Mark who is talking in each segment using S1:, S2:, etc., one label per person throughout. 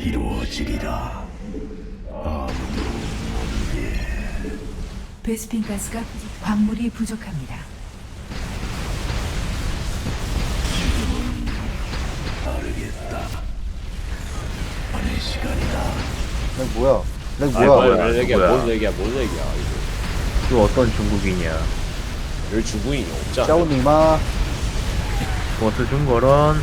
S1: 이루어지리라.
S2: 베스핀 가스가 광물이 부족합니다.
S1: 내 시간이다.
S3: 내 뭐야? 내
S4: 아이
S3: 뭐야?
S4: 뭐야
S5: 뭔 얘기야
S4: 뭐야.
S5: 뭔 얘기야 뭔 얘기야 이거
S4: 또 어떤 중국인이야
S5: 여기 중국인이 없잖아
S3: 짜오니마
S4: 버스 중거런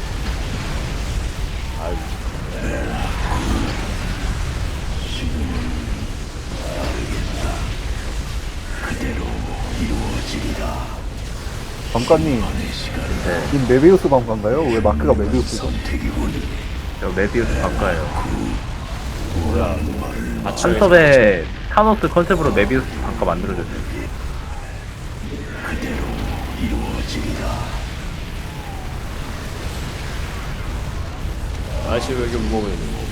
S3: 잠깐님
S4: 네.
S3: 이 메비우스 방관가요? 왜 마크가 메비우스죠?
S4: 저 메비우스 바꿔요
S5: 뭐야 아침에
S4: 한섭의 타노스 컨셉으로 메비우스 바꿔 만들어줬어요.
S5: 아저씨 왜 이렇게 무거워 있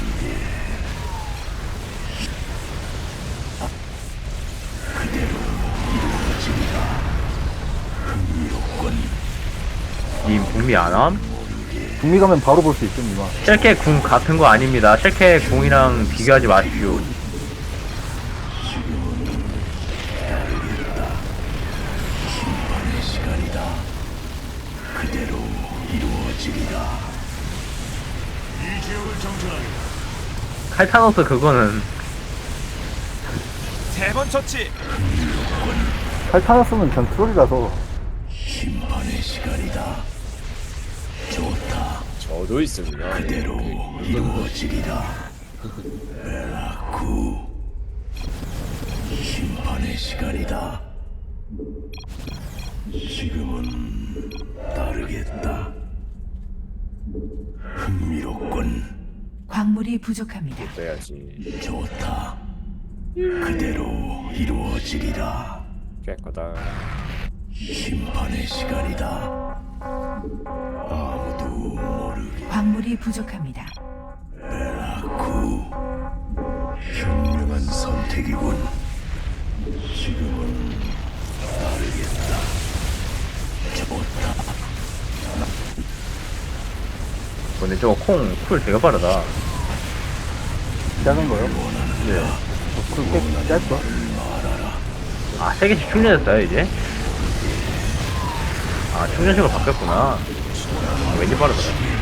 S4: 님 북미 안함?
S3: 북미 가면 바로 볼수 이마.
S4: 쉘케 궁 같은 거 아닙니다 쉘케 궁이랑 비교하지 마십시오. 칼타노스 그거는
S6: 세 번 처치
S3: 칼타나스는 전 트롤이라서
S1: 심판의 시간이다.
S5: 저도 있습니다
S1: 그대로 이루어지리라. 에라쿠. 심판의 시간이다. 지금은 따르겠다. 흥미롭군.
S2: 광물이 부족합니다.
S5: 빼야지
S1: 좋다. 그대로 이루어지리라.
S5: 깨끗다
S1: 심판의 시간이다. 아무도
S2: 광물이 부족합니다.
S1: 에라쿠. 현명한 선택이군. 지금은 따르겠다. 좋다.
S4: 근데 저거 콩 쿨 되게 빠르다
S3: 짜는 거요?
S4: 네.
S3: 그렇게 짧어?
S4: 아, 세 개씩 충전했어요, 이제? 아, 충전식으로 바뀌었구나. 아, 왠지 빠르더라.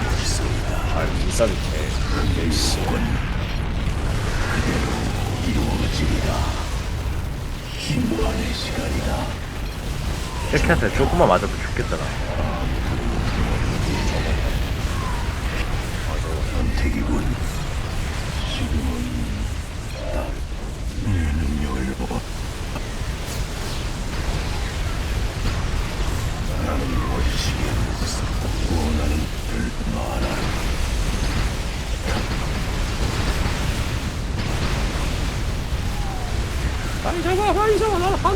S5: 아 비싸도 돼.
S4: 이렇게 해서 조금만 맞아도 죽겠잖아.
S1: 선택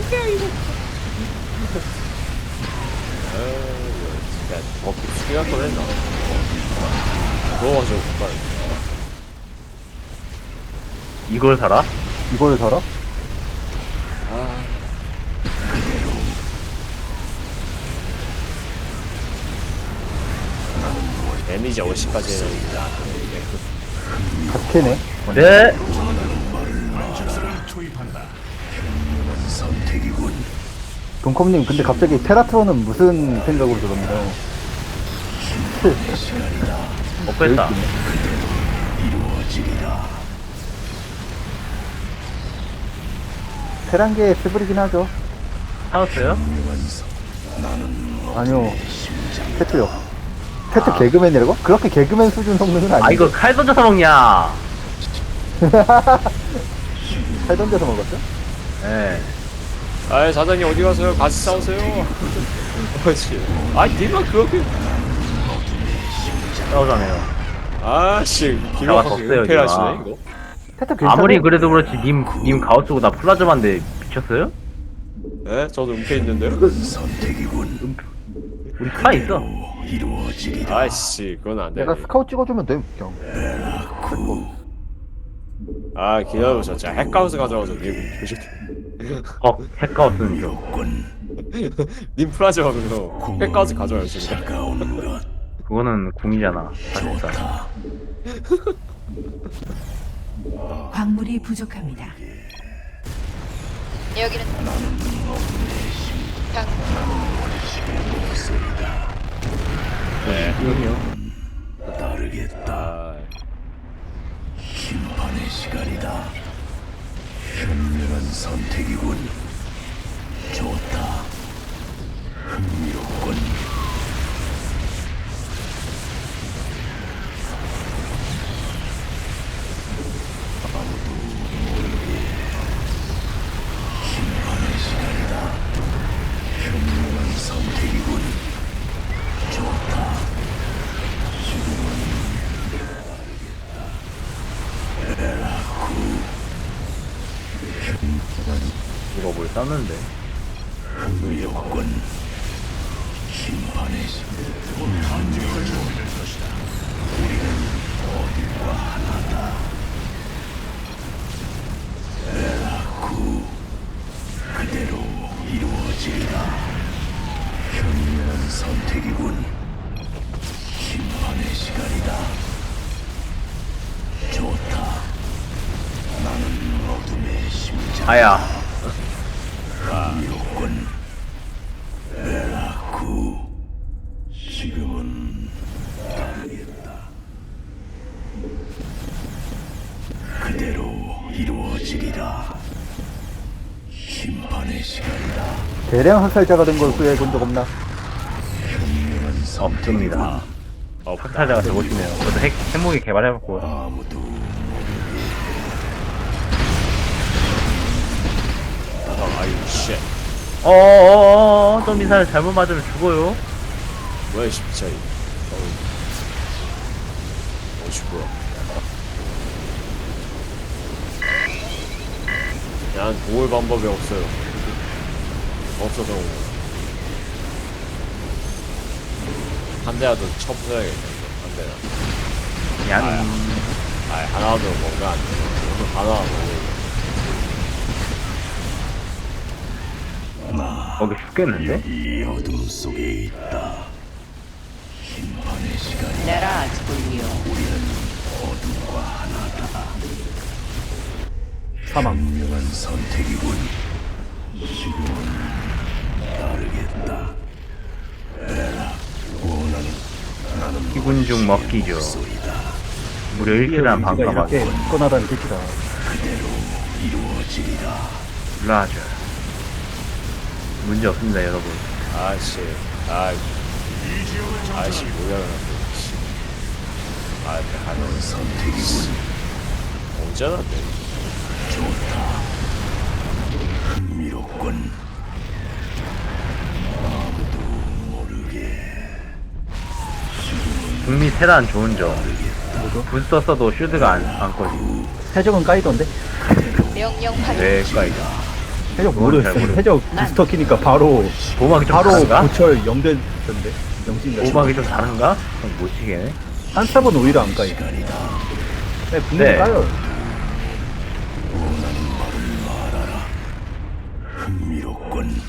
S5: 한개 이거 아유 진짜 먹기 걸 했나 무거워가지고 빨리
S4: 이걸 사라?
S3: 이걸 사라?
S5: 데미지 50까지
S3: 갓캐네.
S4: 네!
S3: 동컴님 근데 갑자기 테라트론은 무슨 생각으로 들었나요?
S4: 먹겠다.
S1: 이루어지리라.
S3: 테란계 스브리긴 하죠.
S4: 사왔어요?
S3: 아니요. 테트요. 테트 개그맨이라고? 그렇게 개그맨 수준 성능은 아니에요.
S4: 아, 이거 칼 던져서 먹냐?
S3: 칼 던져서 먹었죠?
S4: 예.
S5: 아 사장님 어디 가세요 같이 싸우세요 그렇지 아니 니가 그렇게
S4: 싸우자네요.
S5: 아씨
S4: 뒀어요,
S5: 은폐하시네
S4: 니가.
S5: 이거
S3: 테트 괜찮아.
S4: 아무리 그래도 그렇지, 님, 님나 플라즈마인데 미쳤어요?
S5: 네 저도 은폐 있는데요
S1: 선택이군.
S4: 우리 카 있어.
S1: 이루어지리라.
S5: 아씨 그건 안 돼.
S3: 내가 스카우트 찍어주면 돼. 그냥.
S1: 구.
S5: 아 기다려보자 제가 핵가우스 가져와서 님 보실게
S4: 어, 핵가오스는 좀.
S1: 군.
S5: 님 가져와요 지금
S1: 차가운 것.
S4: 그거는 궁이잖아. 사실상.
S1: 좋다.
S2: 광물이 부족합니다.
S6: 여기는 강
S1: 따르겠다.
S5: 아,
S1: 심판의 시간이다. 현명한 선택이군. 좋다. 흥미롭군.
S4: 이거 뭘 쌌는데
S1: 흥미롭군. 심판의 시간. 그대로 이루어지리라. 현명한 선택이군. 심판의 시간이다. 좋다. 나는 어둠의 심장.
S4: 아야
S7: 대량 학살자가 된 걸 후회해 본 적 없나?
S4: 없습니다 학살자가 되고 싶네요 저도 핵, 핵무기 개발해봤고
S1: 아.
S4: 어어어어 또 미사일 잘못 맞으면 죽어요
S5: 뭐야, 십자이. 어, 죽어. 난 도울 방법이 없어요. 없어서 그런 거야. 한 대라도 쳐부숴야겠다, 한 대라.
S4: 양
S5: 아, 하나도 뭔가 안 돼. 하나 먹고.
S4: 거기 죽겠는데?
S1: 이 어둠 속에 있다. 심판의 시간이
S8: 내라 아즈군요.
S1: 어둠과 하나다.
S7: 사망.
S1: 선택이군. 지금 원하는 나는
S4: 기군 중 먹기죠
S1: 소리다.
S4: 무려 1킬한
S7: 우리가
S4: 방가방
S7: 이렇게 꺼나다는 뜻이다.
S1: 그대로 이루어지리라.
S4: 라저 문제 없습니다 여러분
S5: 아씨, 아, 아씨, 뭐야, 씨. 아, 하는
S1: 선택이군.
S5: 언제 알았대?
S1: 좋다. 흥미롭군.
S4: 북미 테란 좋은 점 부스터 써도 쉴드가 안, 안 꺼지
S7: 해적은 까이던데?
S6: 명령 확인.
S4: 왜 까이죠?
S7: 해적
S4: 그건
S7: 모르겠어.
S4: 모르겠어.
S7: 해적 부스터 키니까 바로
S4: 보막이 좀
S7: 바로
S4: 다른가?
S7: 고철 영대던데.
S4: 보막이 좀 다른가? 그럼 못 치겠네
S7: 한탑은 오히려 안 까이. 네, 분명히
S4: 네.
S7: 까요.
S1: 흥미롭군.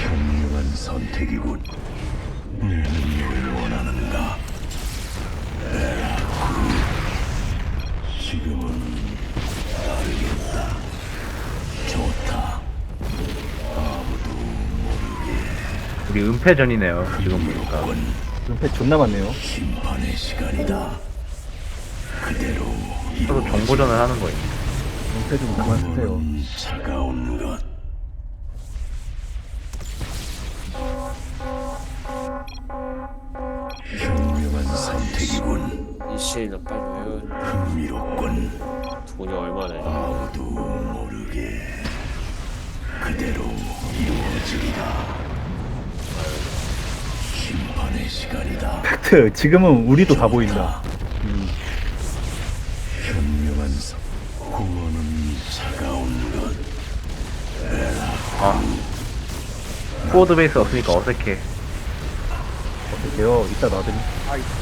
S1: 현명한 선택이군. 내 능력을 원하는가? 지금은 다르겠다. 좋다.
S4: 우리 은폐전이네요 지금 보니까
S1: 군
S7: 눈패 존나 많네요.
S1: 심판의 시간이다. 그대로
S4: 서로 정보전을 하는 거예요
S7: 눈패 좀 그만 쓰세요.
S1: 이루어지는 차가운 것. 이
S5: 시에는 빨리 왜
S1: 흥미롭군.
S5: 돈이 얼마나
S1: 아무도 모르게 그대로 이루어지리라. 심판의 시간이다.
S7: 팩트, 지금은 우리도 다 보인다.
S1: 현명한 선. 구원은 차가운 것.
S4: 코어드 베이스 없으니까 어색해
S7: 어떡해요. 이따 놔드니.
S1: 좋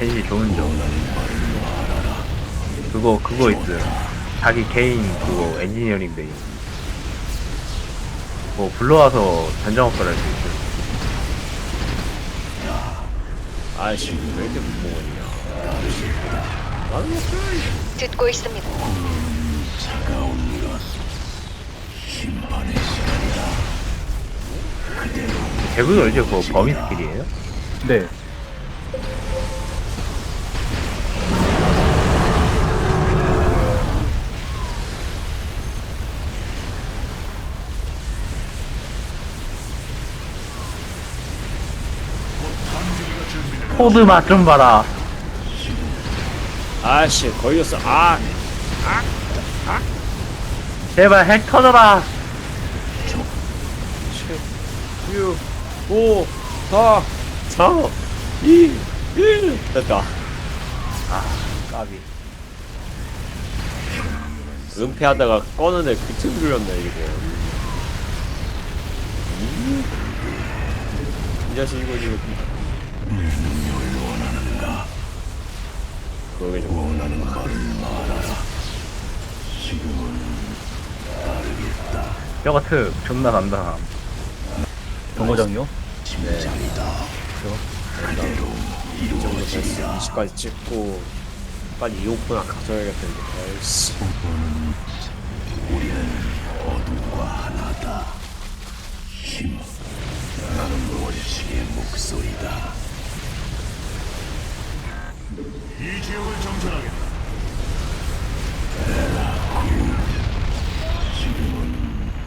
S4: 벤시 좋은 점 그거 그거 있어요 자기 개인 그거 엔지니어링 데이 뭐 불러와서 전장업소를 할수 있어요
S5: 아이씨 왜 이렇게 못 먹었냐 나는 뭐
S6: 듣고 있습니다.
S1: 차가운 것. 심판의 시간이다.
S4: 대부분 이제 그거 범위 스킬이에요?
S3: 네.
S4: 코드 맛 좀 봐라.
S5: 아씨 걸렸어. 아.
S4: 제발 핵 터져라.
S5: 6 5 4 3 2 1 됐다.
S4: 까비.
S5: 은폐하다가 꺼는데 비트 눌렸네 이거. 음. 이 자식 이거 이거 그러게 좀
S1: 원하는 말을 말하라. 지금은
S4: 뼈가 특 존나 난다
S3: 정거장이요?
S1: 심장이다. 그대로 이루어지리라.
S5: 20까지 찍고 빨리 이오프나 가져야겠던데 아이씨
S1: 우리는 어둠과 하나다. 힘. 나는 원시의 목소리다. 이 지역을 정전하겠다.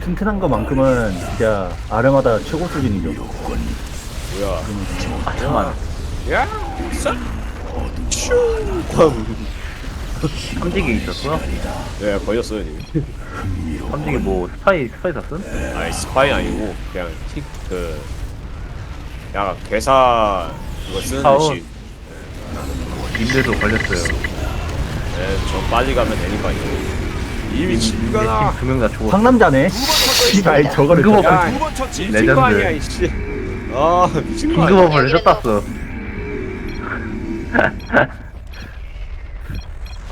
S3: 튼튼한 것만큼은 진짜 아름하다 최고 수준이죠.
S5: 뭐야
S4: 아 잠깐만
S5: 야! 싹! 슈! 꽝!
S4: 삼직이 있었어?
S5: 네 걸렸어요 이미
S4: 삼직이 뭐 스파이 스파이 샀음?
S5: 아니 스파이 아니고 그냥 틱그 약간 괴사 그거 쓰는
S4: 사원.
S5: 듯 이
S4: 님들도 걸렸어요.
S5: 네, 저 빨리 가면 되니까 이거 이미 진거나
S4: 두명 다 죽었어.
S3: 상남자네. 씨발 저거를
S4: 그거.
S3: 저-
S5: 야
S4: 레전드.
S5: 아니야 이씨. 아 미친 거 아니야?
S6: 여기는
S4: 해줬었어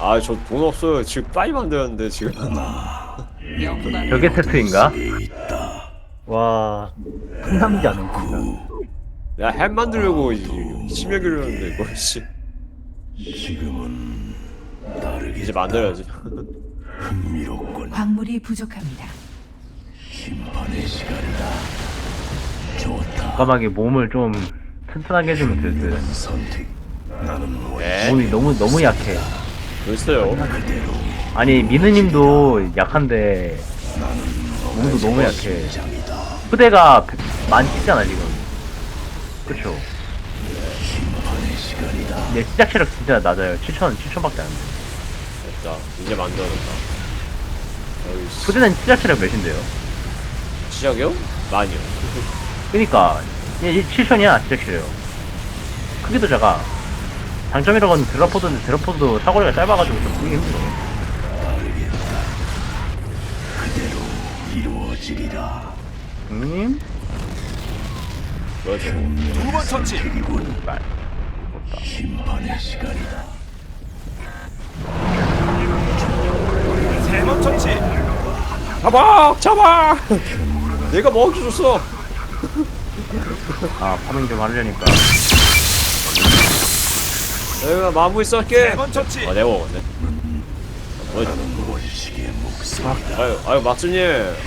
S5: 아저 돈 없어요. 지금 빨리 만들었는데 지금.
S4: 저게 세트인가?
S1: 있다.
S3: 와. 상남자네 진짜.
S5: 내가 햄 만들려고 심혈 기울였는데 이거 씨
S1: 지금은 다르게
S5: 이제 만들어야지
S1: 흥미롭군.
S2: 광물이 부족합니다.
S1: 심판의 시간이다. 좋다.
S4: 과감하게 몸을 좀 튼튼하게 해주면 될듯
S1: 은 선택. 나는
S5: 원네
S4: 몸이 너무 너무 약해
S5: 됐어요
S1: 그대로
S4: 아니 미느님도 약한데 몸도 너무 약해. 후대가 많지잖아 지금 그쵸
S1: 심판의 시간이다.
S4: 내 시작 체력 진짜 낮아요. 7천 7천밖에 안 돼
S5: 됐다 이제 만들어졌다. 어이 씨.
S4: 후대는 시작 체력 몇인데요?
S5: 시작이요? 많이요.
S4: 그니까 얘 7천이야 시작 체력. 크기도 작아. 장점이라고 하면 드라포드인데 드라포드도 사거리가 짧아가지고 좀 쓰기 힘들어.
S1: 이루어지리라.
S4: 음?
S5: 그렇죠?
S1: 두번 선택
S4: 말
S1: 심판의 시간이다.
S5: 잡아! 잡아! 내가 먹여줬어?
S4: 아 파밍 좀 하려니까.
S5: 내가 마무리 쏠게. 아 내가 먹었네. 뭐,
S1: 원식의 목소리.
S5: 아유 아유 막주님.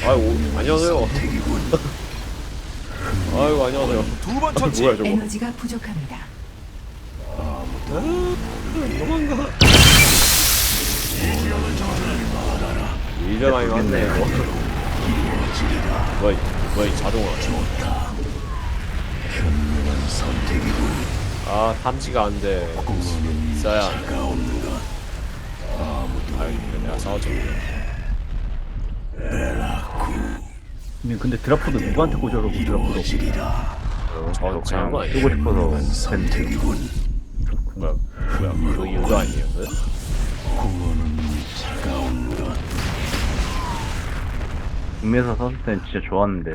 S5: 아유 오, 안녕하세요. 아유 안녕하세요. 두번 뭐야 저거?
S2: 에너지가 부족합니다.
S5: 도망가 이제 많이 왔네 뭐야 뭐야 이 자동화. 아 탐지가 안돼 비싸야
S1: 차가운 것.
S5: 아유 이거 내가.
S7: 근데 드라프도 누구한테 꽂아놓고 드라프도
S1: 이루어지리라.
S5: 저 잘한 거 아니에요?
S4: 쓰고 싶어서 된.
S5: 뭐야 뭐야 그 이유가 아니에요 그?
S4: 국내에서 썼을 때는 진짜 좋았는데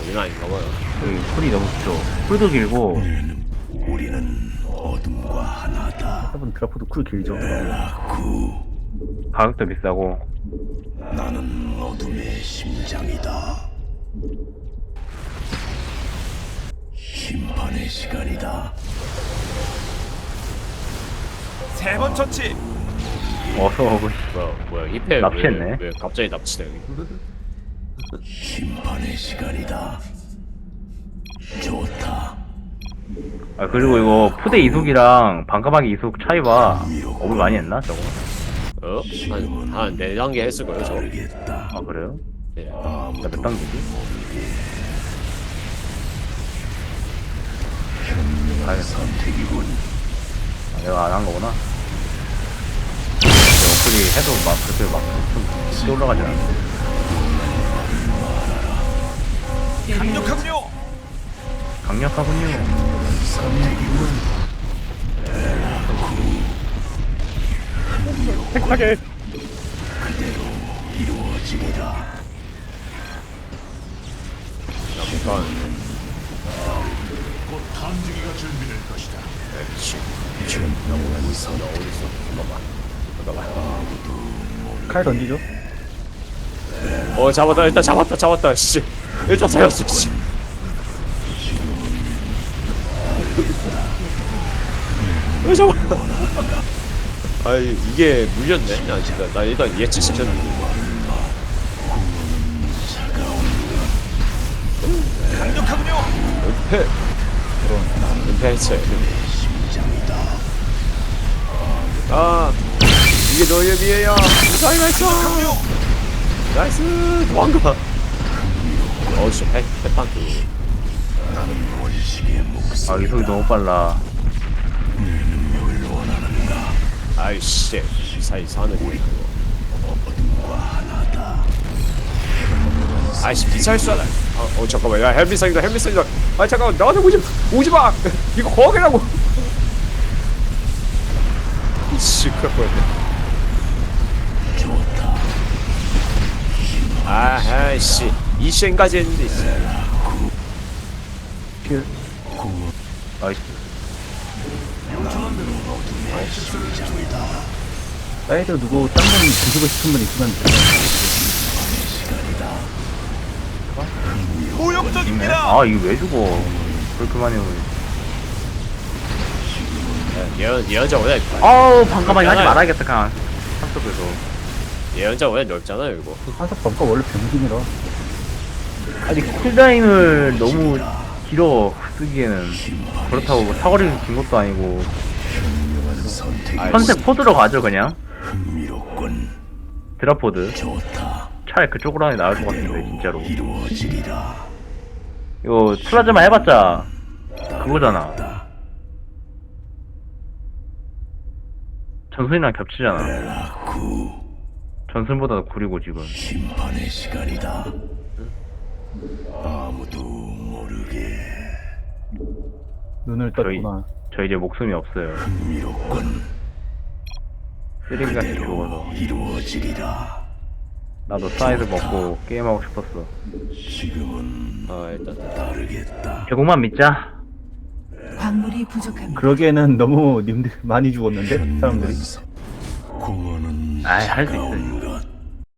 S5: 여기는 아닌가 봐요
S4: 여기 풀이 너무 길어 풀도 길고
S1: 우리는 어둠과 하나다.
S7: 여러분 드라프도 쿨 길죠
S1: 라쿠.
S4: 가격도 비싸고
S1: 나는 어둠의 심장이다. 심판의 시간이다.
S8: 세 번 처치.
S4: 어서 오고 싶
S5: 뭐야 뭐야 힙해
S4: 납치했네.
S5: 왜, 왜 갑자기 납치돼 여기
S1: 심판의 시간이다. 좋다.
S4: 아 그리고 이거 푸대 이속이랑 반가마기 이속 차이 봐 업을 많이 했나 저거?
S5: 어? 한, 한 4단계 했을 거예요 저
S1: 모르겠다.
S4: 아 그래요?
S5: 네.
S4: 나몇 단계지?
S1: 현명한 선택이군.
S4: 아, 내가 안 한 거구나 어플이 해도 막 그렇게 막좀 쉽게 올라가진 않아
S8: 강력하군요.
S4: 강력하군요
S1: 이루어지리라.
S5: 약간
S1: 현명한 선택.
S7: 칼 던지죠?
S5: 어 잡았다. 일단 잡았다 잡았다. 씨. 일단 살렸어 씨. 왜 잡아? 아 이게 물렸네. 나 진짜 나 일단 예측 시켰는데
S8: 강력하군요.
S5: 은폐. 은폐했어요 아 이게 너의 미에야. 무사히 나이스 나이스. 도망가.
S1: 원식의 목숨.
S4: 아 이속이 너무 빨라.
S5: 아이씨 사이 사는 거. 아이씨 쏴라. 어, 어 잠깐만. 야 헬미상이다 헬미상이다. 아 잠깐만. 나한테 오지 오지마. 이거 거기라고 씨 큰일 뻔했네
S1: 좋다.
S5: 아 아이씨 이시엔까지 했는데 씨.
S4: 나이스
S7: 사이드 누구 딴분 드시고 싶은 분 있으면
S8: 모욕적입니다.
S4: 아 이거 왜 죽어 그렇게 많이 오네
S5: 예언 예언자 원래
S4: 아우 반가마기 하지
S5: 괜찮아요.
S4: 말아야겠다 그냥 한쪽에서
S5: 예언자 원래 넓잖아요 이거
S7: 한석 범가 원래 병신이라
S4: 아니 쿨타임을 너무 길어 쓰기에는 그렇다고 뭐 사거리 긴 것도 아니고
S1: 선택.
S4: 컨셉 포드로 가죠 그냥
S1: 흥미롭군.
S4: 드라포드
S1: 좋다.
S4: 차라리 그쪽으로 하는 게 나을 것 같은데 진짜로
S1: 이루어지리라.
S4: 이거 플라즈마 해봤자 그거잖아 전순이랑 겹치잖아
S1: 라쿠.
S4: 전순보다 구리고 지금
S1: 심판의 시간이다. 아무도 모르게
S7: 눈을
S4: 저희-
S7: 떴구나
S4: 저 이제 목숨이 없어요
S1: 흥미롭군.
S4: 쓰레기같이 죽어서
S1: 이루어지리라.
S4: 나도 사이드 먹고 게임하고 싶었어
S1: 지금은
S5: 아 일단
S1: 다르겠다.
S4: 계곡만 믿자
S2: 광물이 부족합니다.
S7: 그러기에는 너무 님들 많이 죽었는데 사람들이
S1: 공허는
S4: 아이 할수 있어.